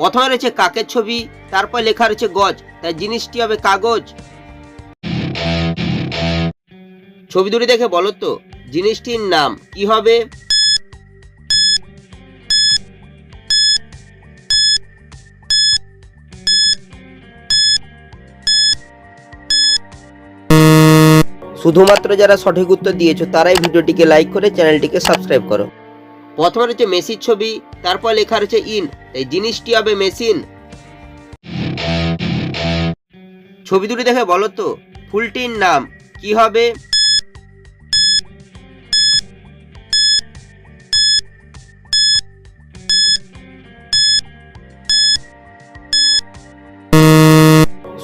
প্রথমে রয়েছে কাকের ছবি, তারপর লেখা রয়েছে গজ, তাই জিনিসটি হবে কাগজ। ছবি দুটি দেখে বলো তো, জিনিসটির নাম কি হবে? শুধুমাত্র যারা সঠিক উত্তর দিয়েছ, তারাই ভিডিওটিকে লাইক করে চ্যানেলটিকে সাবস্ক্রাইব করো। প্রথমে রয়েছে মেসির ছবি, তারপর লেখা রয়েছে ইন। এই জিনিসটি হবে মেশিন ছবি দুটি দেখে বলো তো, ফুলটির নাম কি হবে?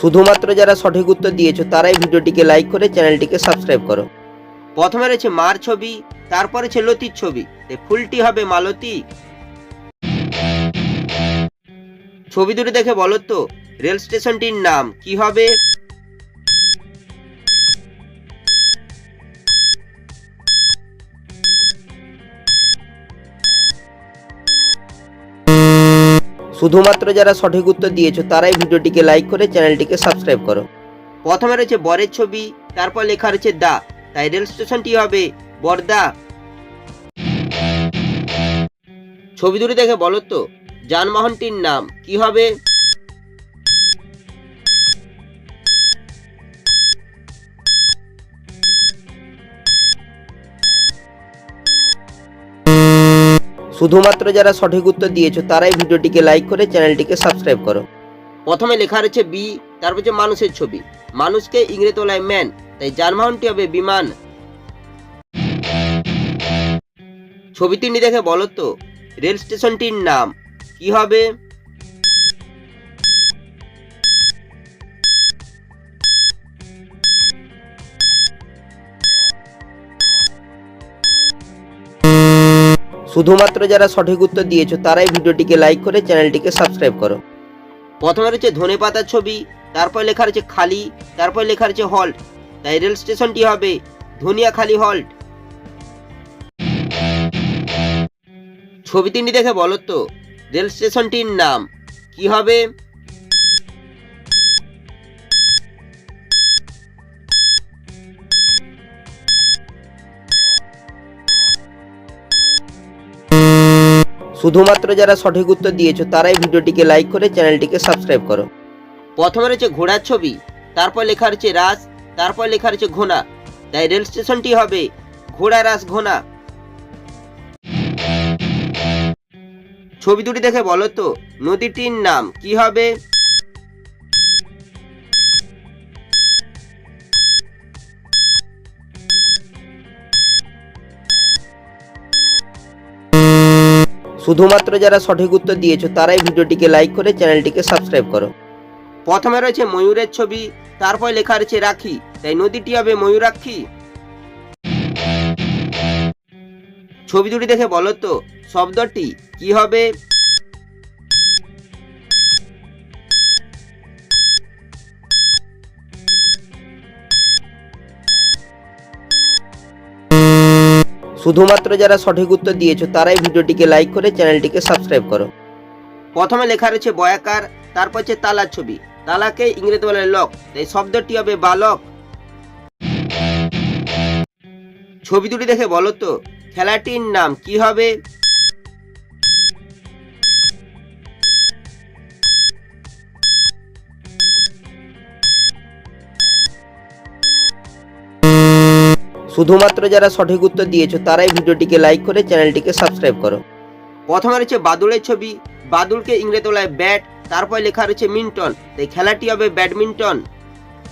শুধুমাত্র যারা সঠিক উত্তর দিয়েছ, তারাই ভিডিওটিকে লাইক করে চ্যানেলটিকে সাবস্ক্রাইব করো। প্রথমে রয়েছে মার ছবি, তারপরে ছে লতির ছবি। ফুলটি হবে মালতী ছবি দুটি দেখে বলো তো, রেল স্টেশনটির নাম কি হবে? শুধুমাত্র যারা সঠিক উত্তর দিয়েছ, তারাই ভিডিওটিকে লাইক করে চ্যানেলটিকে সাবস্ক্রাইব করো। প্রথমে রয়েছে বরের ছবি, তারপর লেখা রয়েছে দা। তাই রেল স্টেশনটি হবে বরদা। ছবি দুটি দেখে বলো তো, যানবাহনটির নাম কি হবে? শুধুমাত্র যারা সঠিক উত্তর দিয়েছ, তারাই ভিডিওটিকে লাইক করে চ্যানেলটিকে সাবস্ক্রাইব করো। প্রথমে লেখা রয়েছে বি, তারপর হচ্ছে মানুষের ছবি। মানুষকে ইংরেজি তোলায় ম্যান তাই যানবাহনটি হবে বিমান। ছবি তিনটি দেখে বলো তো, রেল স্টেশনটির নাম কি হবে? শুধুমাত্র যারা সঠিক উত্তর দিয়েছ, তারাই ভিডিওটিকে লাইক করে চ্যানেলটিকে সাবস্ক্রাইব করো। প্রথমে রয়েছে ধনে পাতার ছবি, তারপর লেখা রয়েছে খালি, তারপর লেখা রয়েছে হল্ট তাই রেল স্টেশনটি হবে ধনিয়া খালি হল্ট ছবি তিনটি দেখে বলো তো, রেল স্টেশনটির নাম কি হবে? শুধুমাত্র যারা সঠিক উত্তর দিয়েছ, তারাই ভিডিওটিকে লাইক করে চ্যানেলটিকে সাবস্ক্রাইব করো। প্রথমে রয়েছে ঘোড়ার ছবি, তারপর লেখা রয়েছে রাস তারপর লেখা রয়েছে ঘোনা তাই রেল স্টেশনটি হবে ঘোড়া রাস ঘোনা ছবি দুটি দেখে বলো তো, নদীটির নাম কি হবে? শুধুমাত্র যারা সঠিক উত্তর দিয়েছ, তারাই ভিডিওটিকে লাইক করে চ্যানেলটিকে সাবস্ক্রাইব করো। প্রথমে রয়েছে ময়ূরের ছবি, তারপর লেখা রয়েছে রাখি, তাই নদীটি হবে ময়ূরাক্ষী। ছবি দুটি দেখে বলো তো, শব্দটি কি হবে? শুধুমাত্র যারা সঠিক উত্তর দিয়েছ, তারাই ভিডিওটিকে লাইক করে চ্যানেলটিকে সাবস্ক্রাইব করো। প্রথমে লেখা রয়েছে বয়াকার, তারপর হচ্ছে তালা ছবি। তালাকে ইংরেজি বলে লক এই শব্দটি হবে বালক ছবি দুটি দেখে বলো তো, খেলাটির নাম কি হবে? শুধুমাত্র যারা সঠিক উত্তর দিয়েছ, তারাই ভিডিওটিকে লাইক করে চ্যানেলটিকে সাবস্ক্রাইব করো। প্রথমে রয়েছে বাদুলের ছবি। বাদুলকে ইংরেজি বলায় ব্যাট তারপর লেখা রয়েছে মিন্টন তাই খেলাটি হবে ব্যাডমিন্টন